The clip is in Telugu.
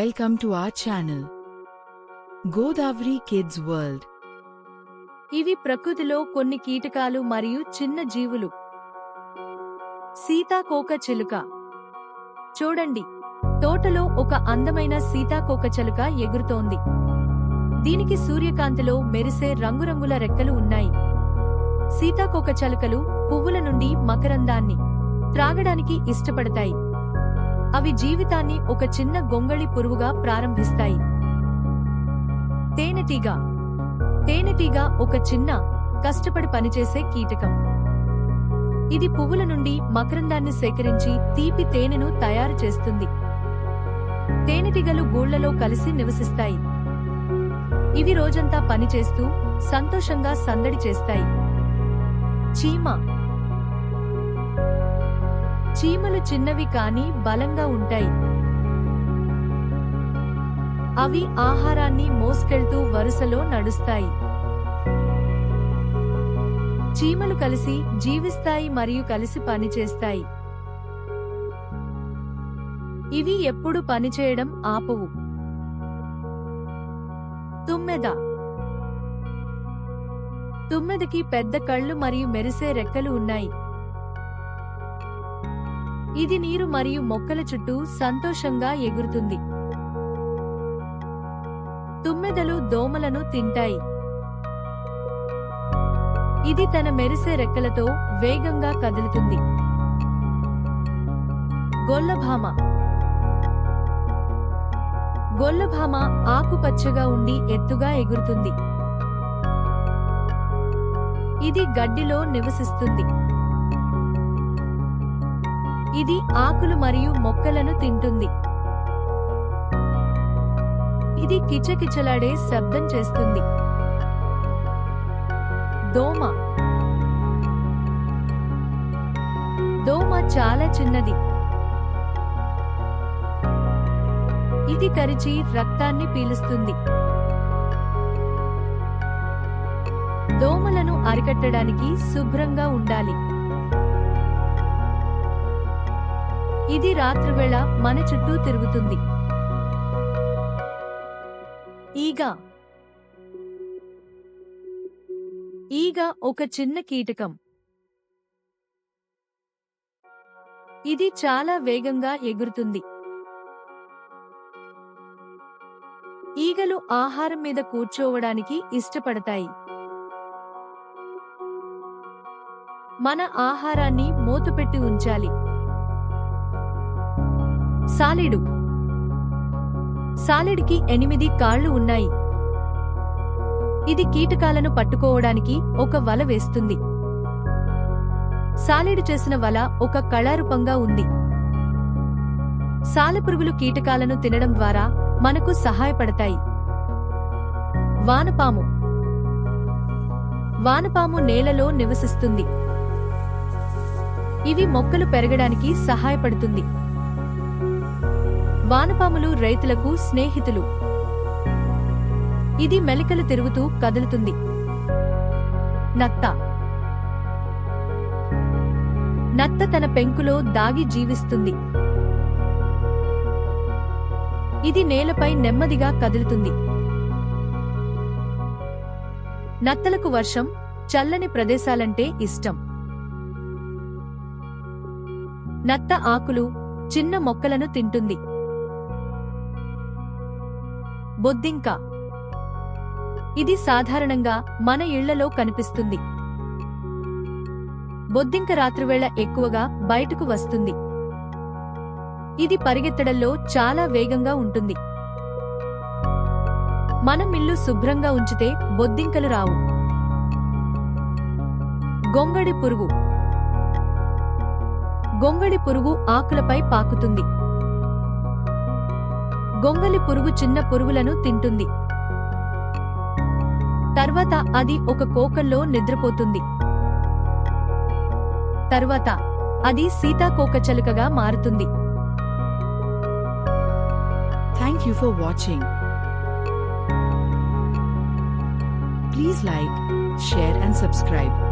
Welcome to our channel Godavari kids world ఇవి ప్రకృతిలో కొన్ని కీటకాలు మరియు చిన్న జీవులు. సీతాకోక చిలుక. చూడండి తోటలో ఒక అందమైన సీతాకోక చిలుక ఎగురుతోంది. దీనికి సూర్యకాంతిలో మెరిసే రంగురంగుల రెక్కలు ఉన్నాయి. సీతాకోక చిలుకలు పువ్వుల నుండి మకరందాన్ని త్రాగడానికి ఇష్టపడతాయి. అవి జీవితాన్ని ఒక చిన్న గొంగళి పురుగుగా ప్రారంభిస్తాయి. తేనెటీగ. తేనెటీగ ఒక చిన్న కష్టపడి పనిచేసే కీటకం. ఇది పువ్వుల నుండి మకరందాన్ని సేకరించి తీపి తేనెను తయారు చేస్తుంది. తేనెటీగలు గూళ్ళలో కలిసి నివసిస్తాయి. ఇవి రోజంతా పనిచేస్తూ సంతోషంగా సందడి చేస్తాయి. చీమ. చీమలు చిన్నవి కానీ బలంగా ఉంటాయి. అవి ఆహారాన్ని మోసుకెళ్తూ వరుసలో నడుస్తాయి. చీమలు కలిసి జీవిస్తాయి మరియు కలిసి పనిచేస్తాయి. ఇవి ఎప్పుడు పనిచేయడం ఆపవు. తుమ్మెద. తుమ్మెదకి పెద్ద కళ్ళు మరియు మెరిసే రెక్కలు ఉన్నాయి. ఇది నీరు మరియు మొక్కల చుట్టూ సంతోషంగా ఎగురుతుంది. తుమ్మెదలు దోమలను తింటాయి. ఇది తన మెరిసే రెక్కలతో వేగంగా కదులుతుంది. గొల్లభామ. గొల్లభామ ఆకుపచ్చగా ఉండి ఎత్తుగా ఎగురుతుంది. ఇది గడ్డిలో నివసిస్తుంది. ఇది ఆకులు మరియు మొక్కలను తింటుంది. ఇది కిచకిచలాడే శబ్దం చేస్తుంది. దోమ. దోమ చాలా చిన్నది. ఇది కరిచి రక్తాన్ని పీలుస్తుంది. దోమలను అరికట్టడానికి శుభ్రంగా ఉండాలి. ఇది రాత్రివేళ మన చుట్టూ తిరుగుతుంది. ఈగ. ఈగ ఒక చిన్న కీటకం. ఇది చాలా వేగంగా ఎగురుతుంది. ఈగలు ఆహారం మీద కూర్చోవడానికి ఇష్టపడతాయి. మన ఆహారాన్ని మూతపెట్టి ఉంచాలి. సాలిడు. సాలిడ్కి ఎనిమిది కాళ్ళు ఉన్నాయి. ఇది కీటకాలను పట్టుకోవడానికి ఒక వల వేస్తుంది. సాలిడు చేసిన వల ఒక కళారూపంగా ఉంది. సాలెపురుగులు కీటకాలను తినడం ద్వారా మనకు సహాయపడతాయి. వానపాము. వానపాము నేలలో నివసిస్తుంది. ఇవి మొక్కలు పెరగడానికి సహాయపడుతుంది. వానపాములు రైతులకు స్నేహితులు. ఇది మెలికలు తిరుగుతూ కదులుతుంది. నత్త. నత్త తన పెంకులో దాగి జీవిస్తుంది. ఇది నేలపై నెమ్మదిగా కదులుతుంది. నత్తలకు వర్షం చల్లని ప్రదేశాలంటే ఇష్టం. నత్త ఆకులు చిన్న మొక్కలను తింటుంది. బొద్దింక. ఇది సాధారణంగా మన ఇళ్ళలో కనిపిస్తుంది. బొద్దింక రాత్రివేళ ఎక్కువగా బయటకు వస్తుంది. ఇది పరిగెత్తడంలో చాలా వేగంగా ఉంటుంది. మనం ఇల్లు శుభ్రంగా ఉంచితే బొద్దింకలు రావు. గొంగడి పురుగు. గొంగడి పురుగు ఆకులపై పాకుతుంది. గొంగలి పురుగు చిన్న పురుగులను తింటుంది. తర్వాత అది ఒక కోకల్లో నిద్రపోతుంది. తర్వాత అది సీతాకోకచలుకగా మారుతుంది. Thank you for watching please like share and subscribe